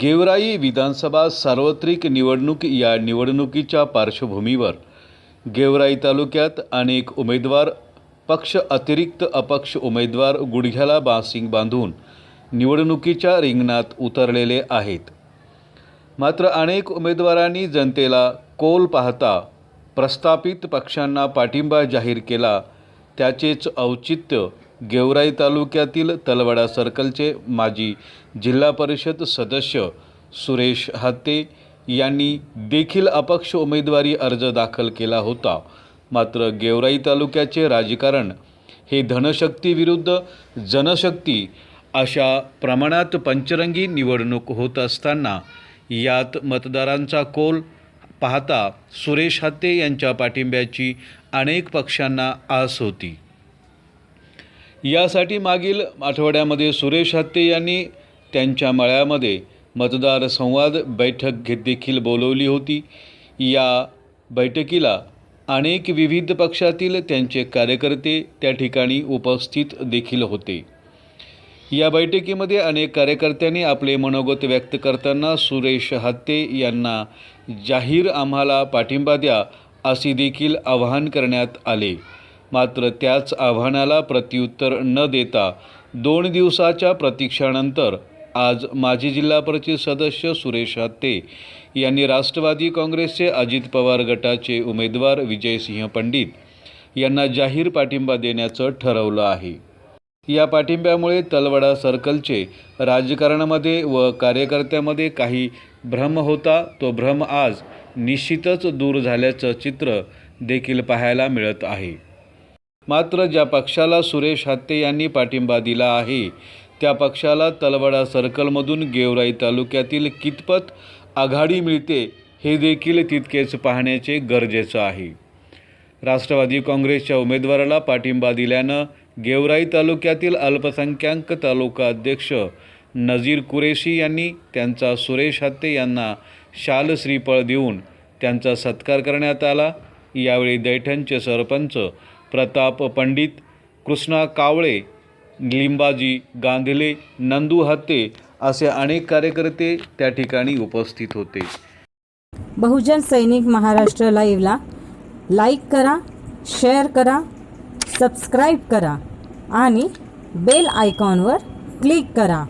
गेवराई विधानसभा सार्वत्रिक निवडणूक या निवडणुकीच्या पार्श्वभूमीवर गेवराई तालुक्यात अनेक उमेदवार पक्ष अतिरिक्त अपक्ष उमेदवार गुडघ्याला बासिंग बांधून निवडणुकीच्या रिंगणात उतरलेले आहेत. मात्र अनेक उमेदवारांनी जनतेला कोल पाहता प्रस्थापित पक्षांना पाठिंबा जाहीर केला त्याचेच औचित्य गेवराई तालुक्यातील तलवडा सर्कलचे माजी जिल्हा परिषद सदस्य सुरेश हत्ते यांनी देखील अपक्ष उमेदवारी अर्ज दाखल केला होता. मात्र गेवराई तालुक्याचे राजकारण हे धनशक्ती विरुद्ध जनशक्ती अशा प्रमाणात पंचरंगी निवडणूक होत असताना यात मतदारांचा कोल पाहता सुरेश हत्ते यांच्या पाठिंब्याची अनेक पक्षांना आस होती. यासाठी मागील आठवड्यामध्ये सुरेश हत्ते यांनी त्यांच्या मळ्यामध्ये मतदार संवाद बैठक घेत देखील बोलवली होती. या बैठकीला अनेक विविध पक्षातील त्यांचे कार्यकर्ते त्या ठिकाणी उपस्थित देखील होते. या बैठकीमध्ये अनेक कार्यकर्त्यांनी आपले मनोगत व्यक्त करताना सुरेश हत्ते यांना जाहीर आम्हाला पाठिंबा द्या असे देखील आवाहन करण्यात आले. मात्र त्याच आव्हानाला प्रत्युत्तर न देता दोन दिवसाच्या प्रतीक्षानंतर आज माजी जिल्हा परिषद सदस्य सुरेश हत्ते यांनी राष्ट्रवादी काँग्रेसचे अजित पवार गटाचे उमेदवार विजयसिंह पंडित यांना जाहीर पाठिंबा देण्याचं ठरवलं आहे. या पाठिंब्यामुळे तलवडा सर्कलचे राजकारणामध्ये व कार्यकर्त्यामध्ये काही भ्रम होता तो भ्रम आज निश्चितच दूर झाल्याचं चित्र देखील पाहायला मिळत आहे. मात्र ज्या पक्षाला सुरेश हत्ते यांनी पाठिंबा दिला आहे त्या पक्षाला तलवडा सर्कलमधून गेवराई तालुक्यातील कितपत आघाडी मिळते हे देखील तितकेच पाहण्याचे गरजेचं आहे. राष्ट्रवादी काँग्रेसच्या उमेदवाराला पाठिंबा दिल्यानं गेवराई तालुक्यातील अल्पसंख्याक तालुका अध्यक्ष नजीर कुरेशी यांनी त्यांचा सुरेश हत्ते यांना शाल श्रीफळ देऊन त्यांचा सत्कार करण्यात आला. यावेळी दैठणचे सरपंच प्रताप पंडित कृष्णा कावळे लिंबाजी गांधले नंदू हत्ते असे अनेक कार्यकर्ते त्या ठिकाणी उपस्थित होते. बहुजन सैनिक महाराष्ट्र लाईव्हला लाईक करा शेअर करा सबस्क्राईब करा आणि बेल आयकॉनवर क्लिक करा.